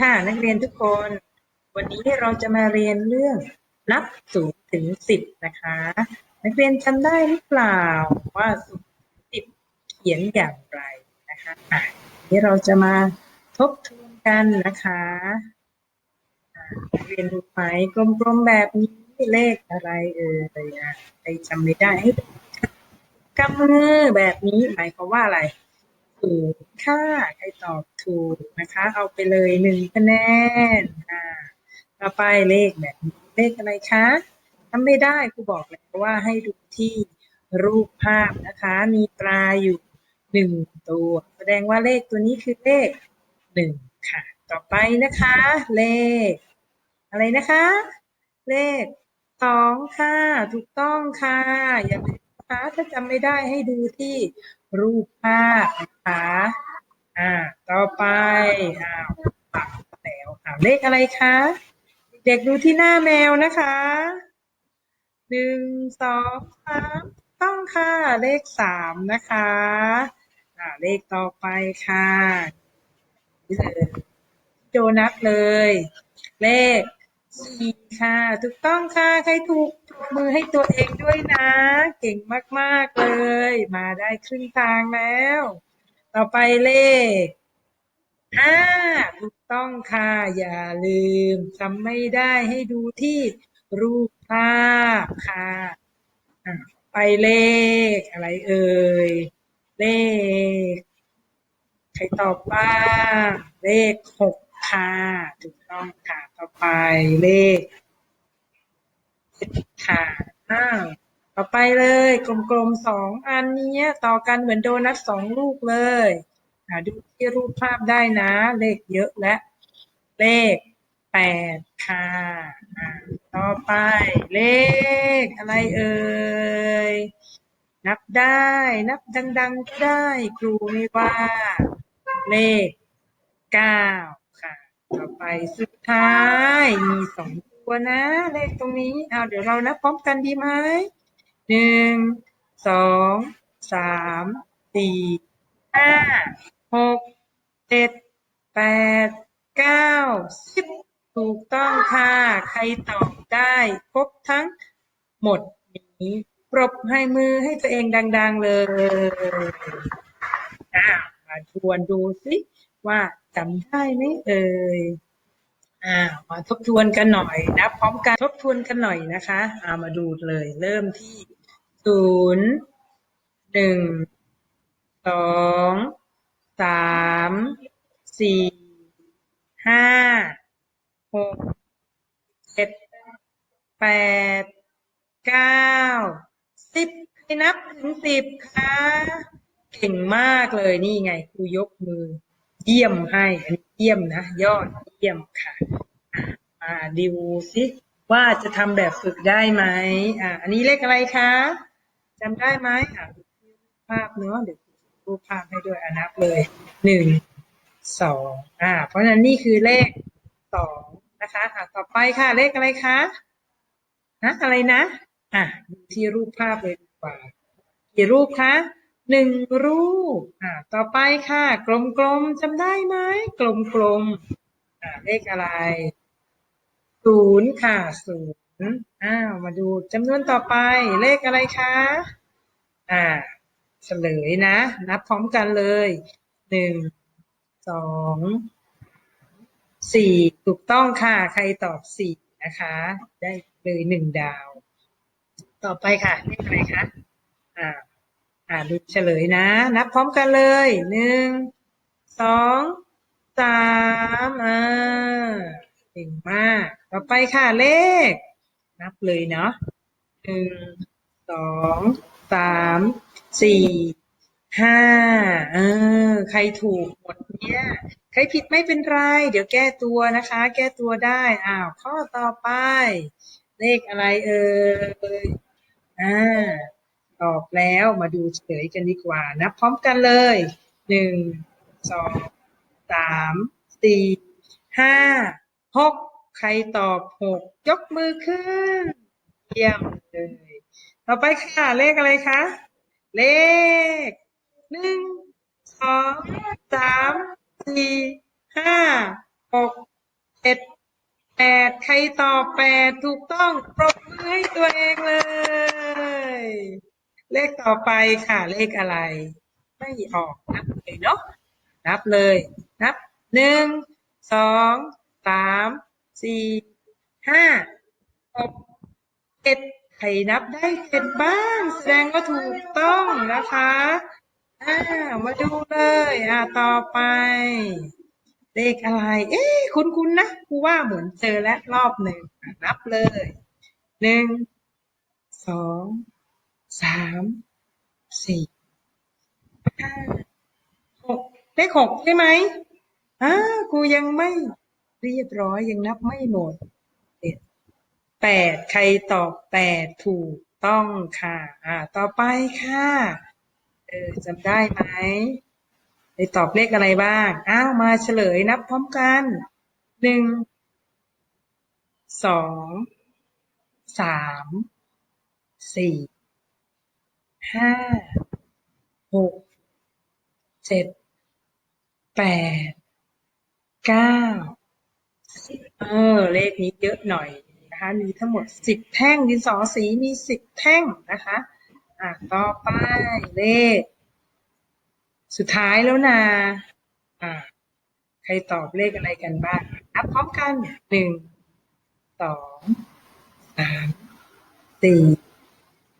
ค่ะนักเรียนทุกคน วันนี้เราจะมาเรียนเรื่องนับศูนย์ถึงสิบนะคะ นักเรียนจำได้หรือเปล่าว่าศูนย์ถึงสิบเขียนอย่างไรนะคะอะนี้เราจะมาทบทวนกันนะคะนักเรียนดูไหมกลมๆแบบนี้เลขอะไรเอ่ยอะใครจำไม่ได้ให้กำมือแบบนี้หมายความว่าอะไร ถูกค่ะใครตอบถูกนะคะ เอาไปเลยหนึ่งคะแนนอ่าต่อไปเลขแบบนี้เลขอะไรคะทำไม่ได้ครูบอกแล้วว่าให้ดูที่รูปภาพนะคะ มีปลาอยู่หนึ่งตัว แสดงว่าเลขตัวนี้คือเลขหนึ่งค่ะ ต่อไปนะคะ เลข อะไรนะคะ เลขสองค่ะ ถูกต้องค่ะอย่าลืมนะคะถ้าจำไม่ได้ให้ดูที่ รูปภาพนะคะอ่า ต่อไปอ้าวปักแล้วอ่าเลขอะไรคะ เด็กดูที่หน้าแมวนะคะหนึ่งสองสามต้องค่ะ เลขสามนะคะอ่าเลขต่อไปค่ะนี่เลยโจนัสเลย เลข สี่ค่ะ ถูกต้องค่ะ ใครถูกปรบมือให้ตัวเองด้วยนะ เก่งมากๆเลย มาได้ครึ่งทางแล้ว ต่อไปเลขห้าถูกต้องค่ะ อย่าลืมจำไม่ได้ให้ดูที่รูปภาพค่ะอะไปเลขอะไรเอ่ย เลข ใครตอบบ้างเลขหกค่ะ ถูกต้องค่ะ ต่อไปเลขเจ็ดค่ะอ้าวต่อไปเลย กลมๆสองอันนี้ต่อกันเหมือนโดนัทสองลูกเลยอ่าดูที่รูปภาพได้นะ เลขเยอะและเลขแปดค่ะอ่าต่อไปเลขอะไรเอ่ย นับได้ นับดังๆก็ได้ ครูไม่ว่า เลขเก้า ต่อไปสุดท้ายมีสองตัวนะ เลขตรงนี้เอาเดี๋ยวเรานับพร้อมกันดีไหมหนึ่งสองสามสี่ห้าหกเจ็ดแปดเก้าสิบถูกต้องค่ะ ใครตอบได้ครบทั้งหมดนี้ปรบให้มือให้ตัวเองดัง ๆ เลย อ่ามาทวนดูสิ ว่าจำได้ไหมเอ่ยอ่ามาทบทวนกันหน่อยนะพร้อมกันทบทวนกันหน่อยนะคะอ่ามาดูเลย เริ่มที่ศูนย์หนึ่งสองสามสี่ห้าหกเจ็ดแปดเก้าสิบให้นับถึงสิบค่ะ เก่งมากเลยนี่ไงครูยกมือ เยี่ยมให้ อันนี้เยี่ยมนะ ยอดเยี่ยมค่ะ อ่าดูสิว่าจะทำแบบฝึกได้ไหมอ่า อันนี้เลขอะไรคะจำได้ไหมอ่าดูที่รูปภาพเนาะเดี๋ยวรูปภาพให้ด้วยอนับเลยหนึ่งสองอ่า เพราะฉะนั้นนี่คือเลขสองนะคะอ่าต่อไปค่ะ เลขอะไรคะฮะอะไรนะ อะดูที่รูปภาพเลยดีกว่า กี่รูปคะ หนึ่งรูปอ่าต่อไปค่ะ กลมๆจำได้ไหมกลมๆอ่าเลขอะไรศูนย์ค่ะศูนย์อ้าวมาดูจำนวนต่อไปเลขอะไรคะอ่าเฉลยนะ นับพร้อมกันเลยหนึ่งสองสี่ถูกต้องค่ะ ใครตอบสี่นะคะ ได้เลยหนึ่งดาว ต่อไปค่ะเลขอะไรคะอ่า อ่าดูเฉลยนะ นับพร้อมกันเลยหนึ่งสองสามอ่าเก่งมาก ต่อไปค่ะเลข นับเลยเนาะหนึ่งสองสามสี่ห้าเออ ใครถูกหมดเนี่ย ใครผิดไม่เป็นไร เดี๋ยวแก้ตัวนะคะ แก้ตัวได้อ้าวข้อต่อไป เลขอะไรเอ่ยอ่า ตอบแล้วมาดูเฉลยกันดีกว่านับพร้อมกันเลยหนึ่งสองสามสี่ห้าหกใครตอบหกยกมือขึ้น เยี่ยมเลย ต่อไปค่ะ เลขอะไรคะ เลขหนึ่งสองสามสี่ห้าหกเจ็ดแปดใครตอบแปดถูกต้องปรบมือให้ตัวเองเลย เลขต่อไปค่ะ เลขอะไร ไม่ออกนับเลยเนาะนับเลย นับหนึ่งสองสามสี่ห้าหกเจ็ดใครนับได้เจ็ดบ้าง แสดงว่าถูกต้องนะคะอ่ามาดูเลยอ่าต่อไป เลขอะไร เอ๊คุ้นๆนะครูว่าเหมือนเจอแล้วรอบหนึ่งนับเลยหนึ่งสอง สาม สี่ ห้า หก เลขหกใช่ไหมอ่าครูยังไม่เรียบร้อยยังนับไม่หมดเจ็ดแปดใครตอบแปดถูกต้องค่ะ อ่า ต่อไปค่ะ เออจำได้ไหมได้ตอบเลขอะไรบ้าง อ้าวมาเฉลยนับพร้อมกัน หนึ่ง สอง สาม สี่ ห้าหกเจ็ดแปดเก้าเออ เลขนี้เยอะหน่อยนะคะ มีทั้งหมดสิบแท่งดินสอสีมีสิบแท่งนะคะ อะต่อไปเลข สุดท้ายแล้วนะอ่าใครตอบเลขอะไรกันบ้างนับพร้อมกันหนึ่งสองสามสี่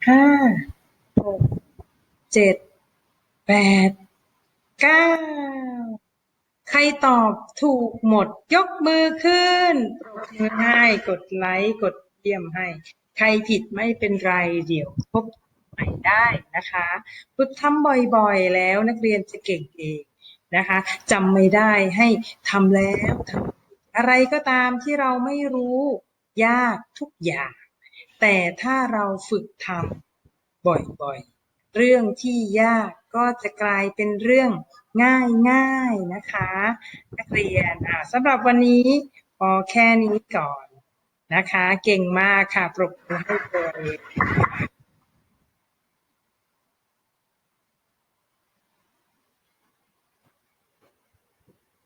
ห้า กเจ็ดแปดเก้าใครตอบถูกหมดยกมือขึ้นปรบมือให้กดไลค์กดเยี่ยมให้ ใครผิดไม่เป็นไรเดี๋ยวพบใหม่ได้นะคะฝึกทำบ่อยๆ แล้วนักเรียนจะเก่งเองนะคะจำไม่ได้ให้ทำแล้วทำอะไรก็ตามที่เราไม่รู้ยากทุกอย่าง แต่ถ้าเราฝึกทำ บ่อยๆ เรื่องที่ยากก็จะกลายเป็นเรื่องง่ายๆนะคะ นักเรียนอ่าสำหรับวันนี้พอแค่นี้ก่อนนะคะ เก่งมากค่ะปรบมือให้ตัวเอง